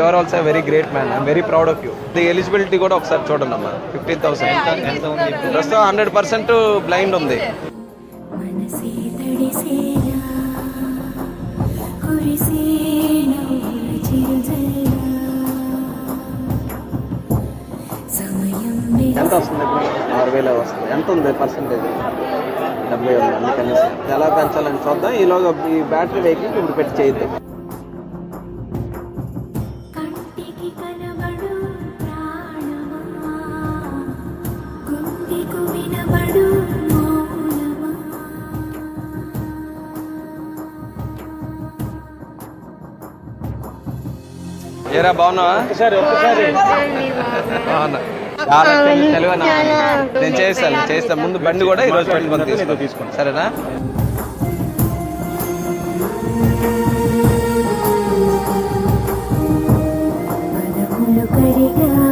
Your also very great man I'm very proud of you the eligibility కూడా ఒకసారి చూడండి అమ్మా ఫిఫ్టీన్ థౌసండ్ ప్రస్తుతం హండ్రెడ్ పర్సెంట్ బ్లైండ్ ఉంది. ఎంత వస్తుంది ఇప్పుడు ఆరు వేలు వస్తుంది? ఎంత ఉంది పర్సెంటేజ్ డెబ్బై ఉంది. అందుకని ఎలా పెంచాలని చూద్దాం. ఈలోగా ఈ బ్యాటరీ వెహికల్ ఇప్పుడు పెట్టి చేయొద్దు. కనబడు ప్రాణమా? గుండెకు వినబడు మౌనమా? ఏరా బాగున్నావా? నేను చేస్తాను చేస్తాను ముందు బండి కూడా ఈ రోజు పెట్టుకొని తీసుకోండి. సరేనా? 一个。